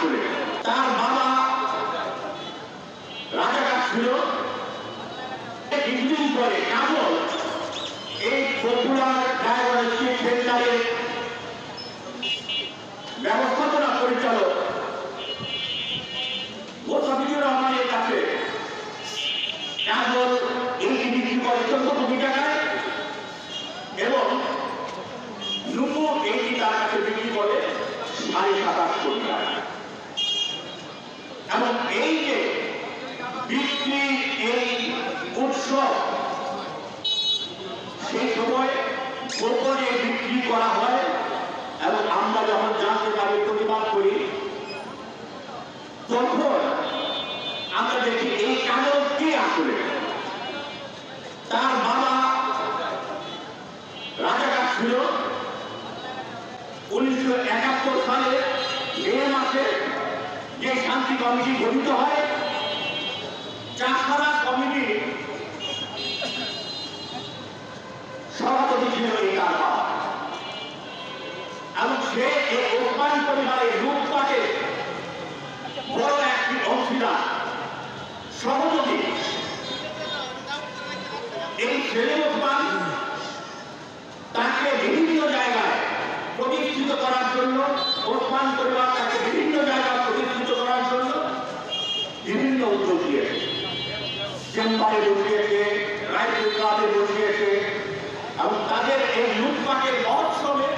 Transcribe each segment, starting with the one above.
আসলে তার বাবা ছিল। কিছুদিন পরে এই পপুলার ডায়াগনস্টিক ব্যবস্থাপনা পরিচালক এবং তার কাছে বিক্রি করে সাড়ে কোটি টাকা এবং এই যে বিক্রি, এই উৎসব, সেই সময় গোপনে বিক্রি করা হয় এবং আমরা যখন জানতে পারি, প্রতিবাদ করি, তখন আমরা দেখি এই কালো কে আসলে? তার বাবা রাজাকার ছিল। উনিশশো একাত্তর সালে শান্তি কমিটি গঠিত হয়। চাষারা কমিটি সভাপতি ছিল এই তার বাবা এবং সে এই ওসমান পরিবারের লুটপাটে বড় একটি অংশীদার, সহযোগী, এই ছেলে ওসমান তাকে বিভিন্ন জায়গায় প্রতিষ্ঠিত করার জন্য ওসমান পরিবার তাকে বিভিন্ন জায়গায় প্রতিষ্ঠিত করার জন্য বিভিন্ন উদ্যোগ দিয়েছে চেম্বারে বসিয়েছে, রাইফেল ক্লাবে বসিয়েছে এবং তাদের এই লুটপাটের মহোৎসবে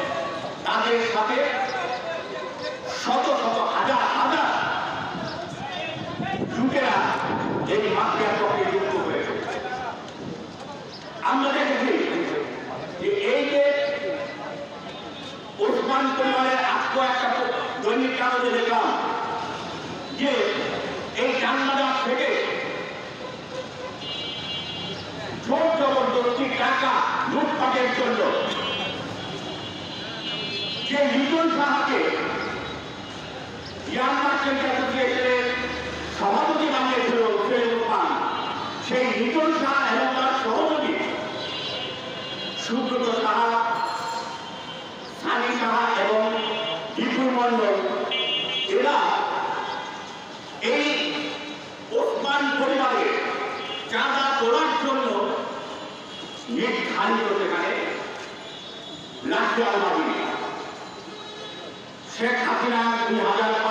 তাদের সাথে শত শত হাজার হাজার যুবকেরা এই মাফিয়ার পক্ষে যুক্ত হয়েছে। আমরা দেখেছি যে এই যে ওসমান পরিবারের আত্ম একটা দৈনিক কাগজে দেখলাম যে এই জানবাজার থেকে জোর জবরদস্তি টাকা লুটপাটের জন্য যে লিটন সাহাকে সভাপতি বানিয়েছিল সেই লিটন শাহ এবং তার সহযোগী সুব্রত সাহা, সানি সাহা এবং বিপুল মণ্ডল, এরা এই ওসমান পরিবারের চাঁদা তোলার জন্য নির্ধারিত সেখানে লাঠি আলমারি শেখ হাসিনা দুই হাজার